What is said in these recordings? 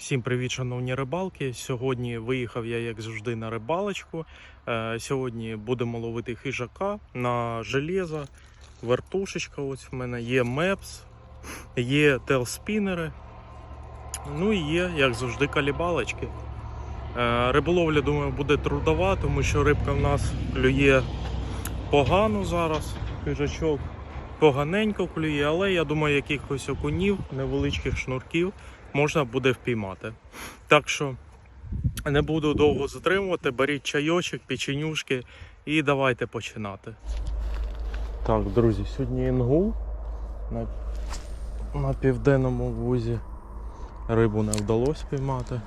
Всім привіт, шановні рибалки. Сьогодні виїхав я, як завжди, на рибалочку. Е, Сьогодні будемо ловити хижака на железо, вертушечка. Ось в мене є мепс, є телспінери. Ну і є, як завжди, калібалочки. Е, Риболовля, думаю, буде трудова, тому що рибка в нас клює погано зараз. Хижачок поганенько клює, але я думаю, якихось окунів, невеличких шнурків можна буде впіймати. Так що не буду довго затримувати, беріть чайочок, печенюшки і давайте починати. Так, друзі, сьогодні інгул на, на південному вузі. Рибу не вдалося піймати.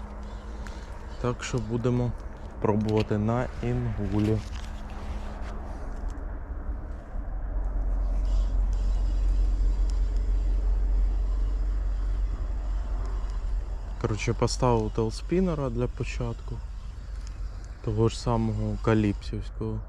Так що будемо пробувати на інгулі. Коротше, поставив телспінера для початку. Того ж самого каліпсівського.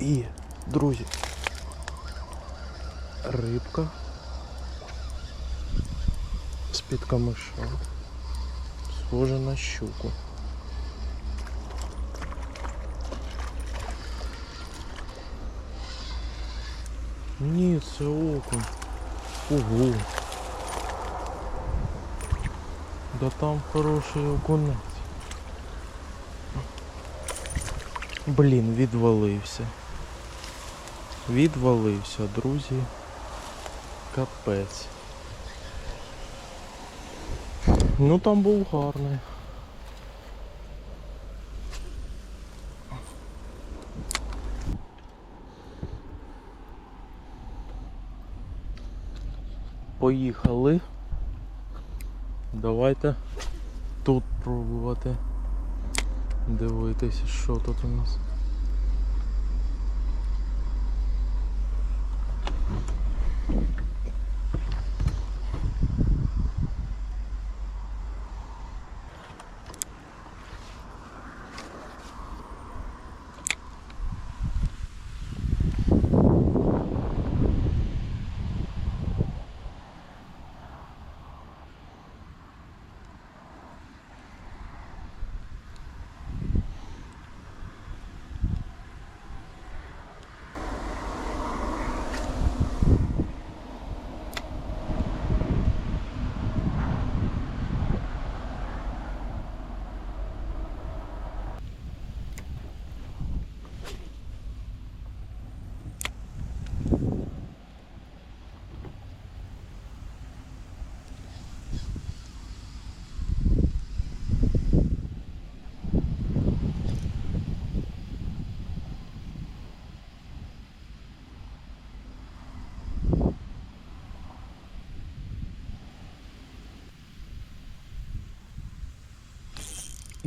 І, друзі, рибка з-під камиша. Схожа на щуку. Ні, це окунь. Ого. Да там хороший окунець. Блін, відвалився. Відвалився, друзі. Капець. Ну там був гарний. Поїхали. Давайте тут пробувати дивитися, що тут у нас.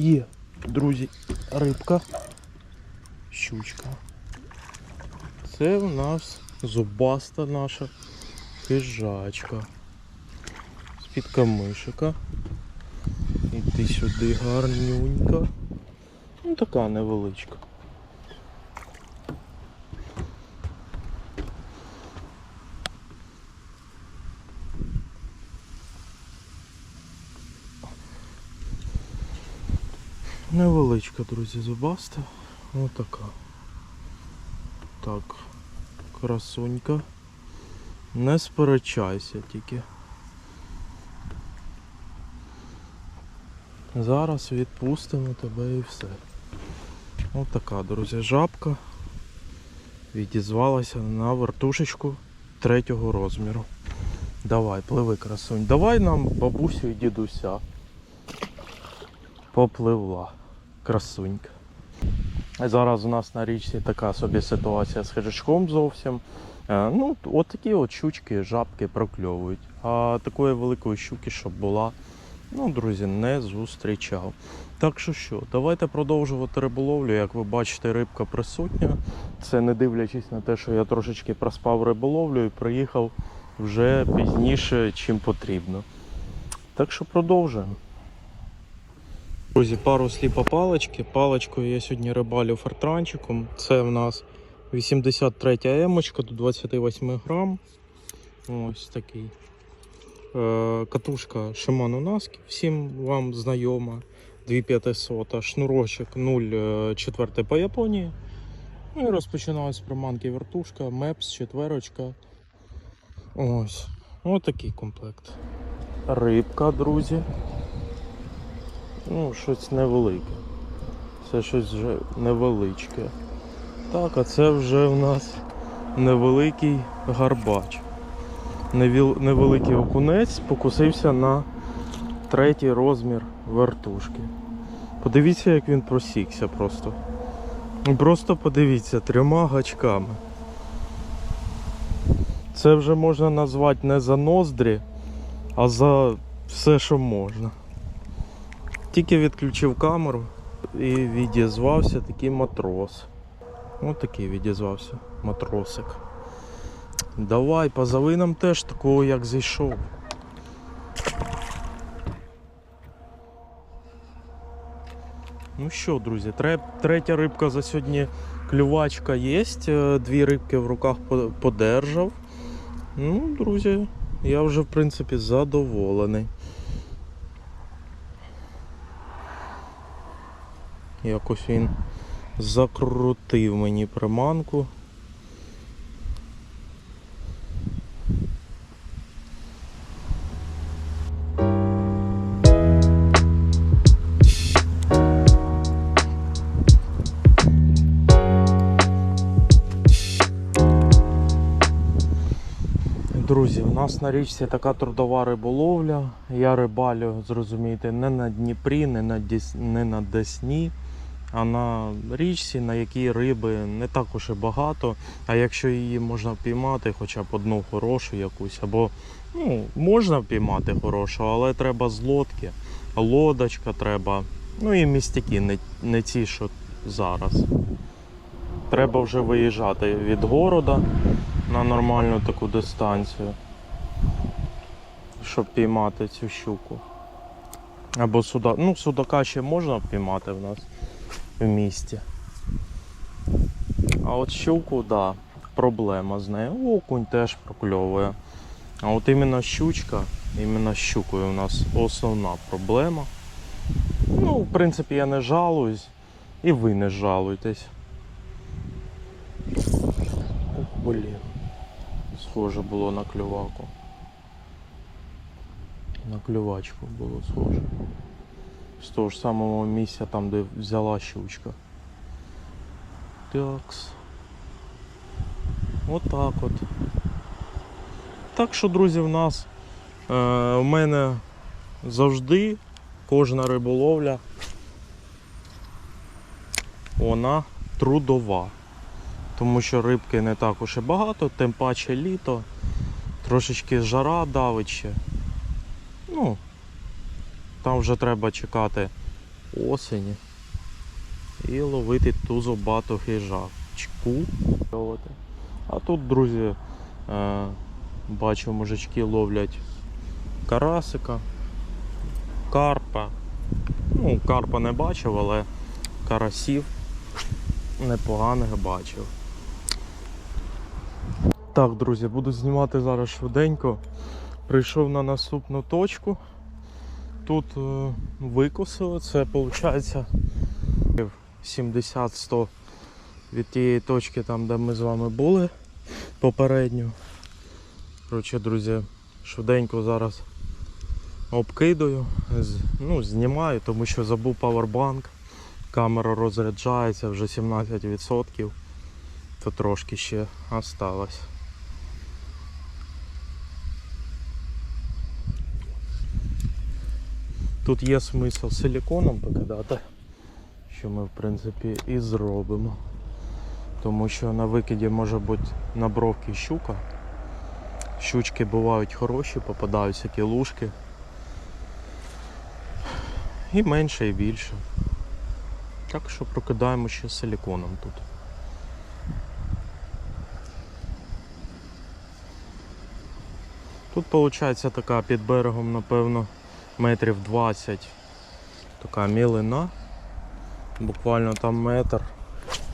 Є, друзі, рибка, щучка. Це в нас зубаста наша хижачка. З-під камишика. Іди сюди гарнюнька. Ну така невеличка. Невеличка, друзі, зубаста. Отака. Так, красунька. Не сперечайся тільки. Зараз відпустимо тебе і все. Ось така, друзі, жабка відізвалася на вертушечку третього розміру. Давай, пливи, красунь. Давай нам бабусю і дідуся. Попливла. Красунька. Зараз у нас на річці така собі ситуація з хижачком зовсім. Е, Ну, от такі от щучки, жабки прокльовують. А такої великої щуки, щоб була, ну, друзі, не зустрічав. Так що що, давайте продовжувати риболовлю. Як ви бачите, рибка присутня. Це не дивлячись на те, що я трошечки проспав риболовлю і приїхав вже пізніше, чим потрібно. Так що продовжуємо. Друзі, пару слів по палички. Паличкою я сьогодні рибалю фортранчиком. Це в нас 83 емочка до 28 грам. Ось такий. Е, Катушка Shimano Naski, всім вам знайома. 2500, шнурочок 0,4 по Японії. Ну і розпочинаю з приманки вертушка, мепс, четверочка. Ось. Ось такий комплект. Рибка, друзі. Ну, щось невелике. Це щось вже невеличке. Так, а це вже в нас невеликий гарбач. Невеликий окунець покусився на третій розмір вертушки. Подивіться, як він просікся просто. Просто подивіться, трьома гачками. Це вже можна назвати не за ноздрі, а за все, що можна. Тільки відключив камеру і відізвався такий матрос. Ось такий відізвався матросик. Давай, позови нам теж такого, як зійшов. Ну що, друзі, третя рибка за сьогодні клювачка є. Дві рибки в руках подержав. Ну, друзі, я вже в принципі задоволений. Якось він закрутив мені приманку. Друзі, у нас на річці така трудова риболовля. Я рибалю, зрозумієте, не на Дніпрі, не на, Діс... не на Десні, а на річці, на якій риби не так уж і багато. А якщо її можна впіймати, хоча б одну хорошу якусь, або ну, можна впіймати хорошу, але треба з лодки, лодочка треба. Ну і містяки, не, не ті, що зараз. Треба вже виїжджати від города на нормальну таку дистанцію, щоб піймати цю щуку. Або суда. Ну, судака ще можна впіймати в нас в місті. А от щуку, да, проблема з нею. Окунь теж прокльовує. А от іменно щучка, іменно щукою у нас основна проблема. Ну, в принципі, я не жалуюсь, і ви не жалуйтесь. Ох, блін. Схоже було на клюваку. На клювачку було схоже. З того ж самого місця там, де взяла щучка. Такс. Отак от. Так що, друзі, в нас е, у мене завжди кожна риболовля вона трудова тому що рибки не так уж і багато, тим паче літо, трошечки жара давить ще. Ну, там вже треба чекати осені і ловити ту зубату хижачку. А тут, друзі, е, бачу, мужички ловлять карасика, карпа. Ну, карпа не бачив, але карасів непоганих бачив. Так, друзі, буду знімати зараз швиденько. Прийшов на наступну точку. Тут е, викосили, це виходить 70-100 від тієї точки, там, де ми з вами були попередньо. Коротше, друзі, швиденько зараз обкидаю, ну, знімаю, тому що забув павербанк. Камера розряджається вже 17%, то трошки ще осталось. Тут є смисл силіконом покидати, що ми в принципі і зробимо. Тому що на викиді може бути на бровки щука. Щучки бувають хороші, попадаються кілушки. І менше, і більше. Так що прокидаємо ще силіконом тут. Тут виходить така під берегом, напевно, метрів 20. Така мілина. Буквально там метр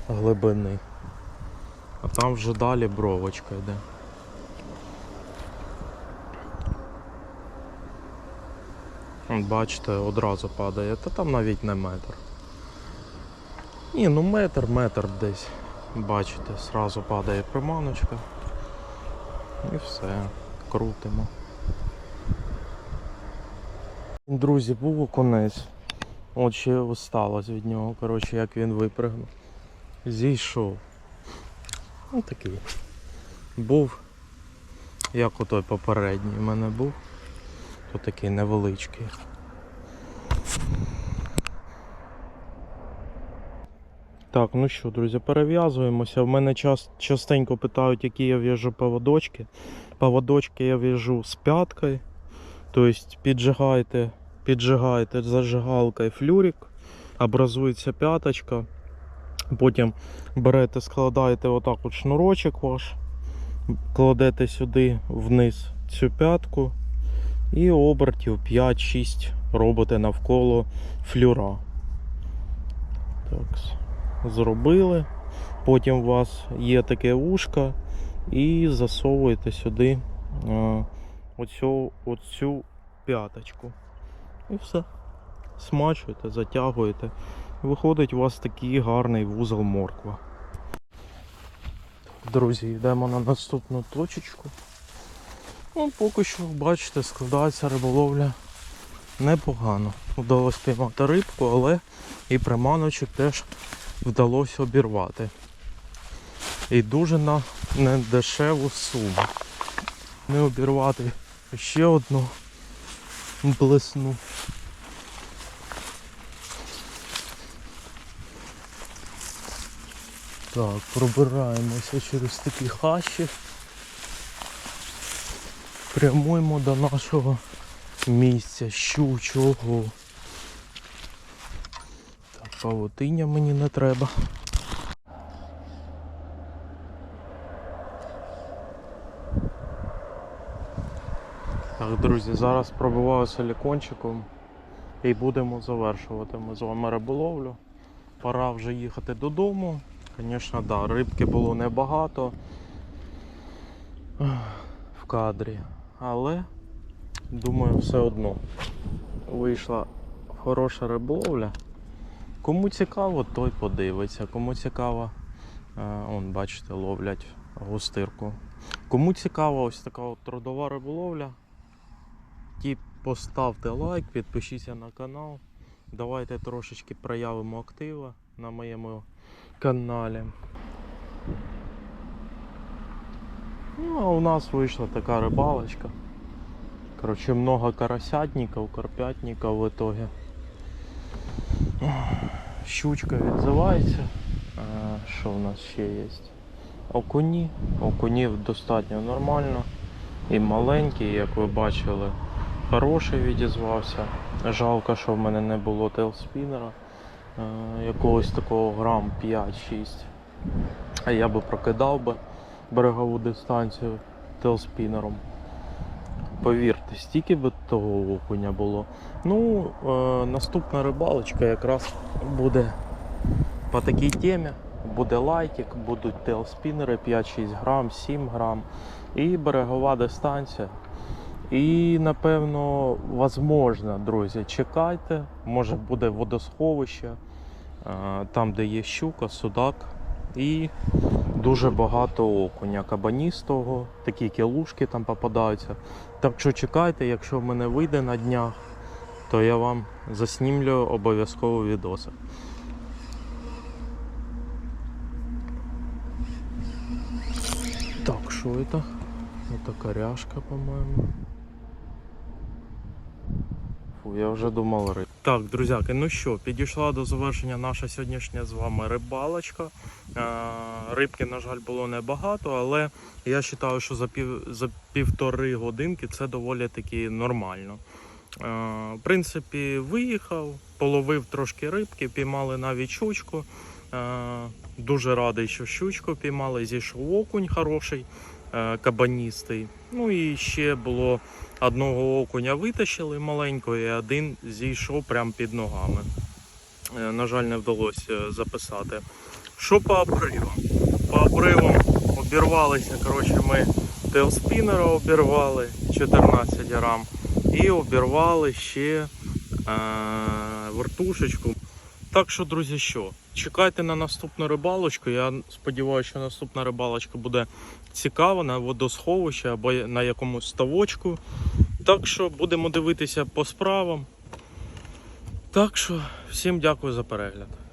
глибини. А там вже далі бровочка йде. Бачите, одразу падає, та там навіть не метр. Ні, ну метр, метр десь. Бачите, зразу падає приманочка. І все, крутимо. Друзі, був окунець. От ще осталось від нього, коротше, як він випригнув. Зійшов. Ну такий. Був, як отой попередній у мене був, то такий невеличкий. Так, ну що, друзі, перев'язуємося. В мене час, частенько питають, які я в'яжу поводочки. Поводочки я в'яжу з п'яткою. Тобто піджигайте, піджигайте зажигалкою флюрик, образується п'яточка. Потім берете, складаєте отак от шнурочок ваш, кладете сюди вниз цю п'ятку і обертів 5-6 робите навколо флюра. Так, зробили. Потім у вас є таке вушко і засовуєте сюди е, оцю, оцю п'яточку. І все. Смачуєте, затягуєте. Виходить у вас такий гарний вузол морква. Друзі, йдемо на наступну точечку. Ну, поки що, бачите, складається риболовля непогано. Вдалося піймати рибку, але і приманочок теж вдалося обірвати. І дуже на недешеву суму. Не обірвати ще одну блесну. Так, пробираємося через такі хащі. Прямуємо до нашого місця щучого. Так, павутиння мені не треба. Так, друзі, зараз пробиваю силікончиком і будемо завершувати ми з вами риболовлю. Пора вже їхати додому. Звісно, да, рибки було небагато в кадрі, але думаю, все одно вийшла хороша риболовля. Кому цікаво, той подивиться. Кому цікаво, е, он, бачите, ловлять густирку. Кому цікава ось така от трудова риболовля, ті поставте лайк, підпишіться на канал. Давайте трошечки проявимо актива на моєму каналі. Ну, а у нас вийшла така рибалочка. Короче, много карасятников, карпятников в итоге. Щучка відзивається. Що в нас ще є? Окуні. Окунів достатньо нормально. І маленький, як ви бачили, хороший відізвався. Жалко, що в мене не було телспінера. е, Якогось такого грам 5-6. А я би прокидав би берегову дистанцію телспінером. Повірте, стільки би того окуня було. Ну, е, наступна рибалочка якраз буде по такій темі. Буде лайтик, будуть телспінери 5-6 грам, 7 грам і берегова дистанція. І напевно, возможно, друзі, чекайте, може буде водосховище, е, там де є щука, судак. І дуже багато окуня кабаністого, такі кілушки там попадаються. Так що чекайте, якщо в мене вийде на днях, то я вам заснімлю обов'язково відоси. Так, що це? Это коряшка, по-моєму. Фу, я вже думав риб. Так, друзяки, ну що, підійшла до завершення наша сьогоднішня з вами рибалочка. Е, Рибки, на жаль, було небагато, але я вважаю, що за, пів, за півтори годинки це доволі таки нормально. Е, В принципі, виїхав, половив трошки рибки, піймали навіть щучку. Е, Дуже радий, що щучку піймали. Зійшов окунь хороший, кабаністий. Ну і ще було одного окуня витащили маленького, і один зійшов прямо під ногами. Е, На жаль, не вдалося записати. Що по обривам? По обривам обірвалися. Коротше, ми тейлспінера обірвали 14 грам і обірвали ще е, вертушечку. Так що, друзі, що? Чекайте на наступну рибалочку. Я сподіваюся, що наступна рибалочка буде цікава на водосховищі або на якомусь ставочку. Так що будемо дивитися по справам. Так що всім дякую за перегляд.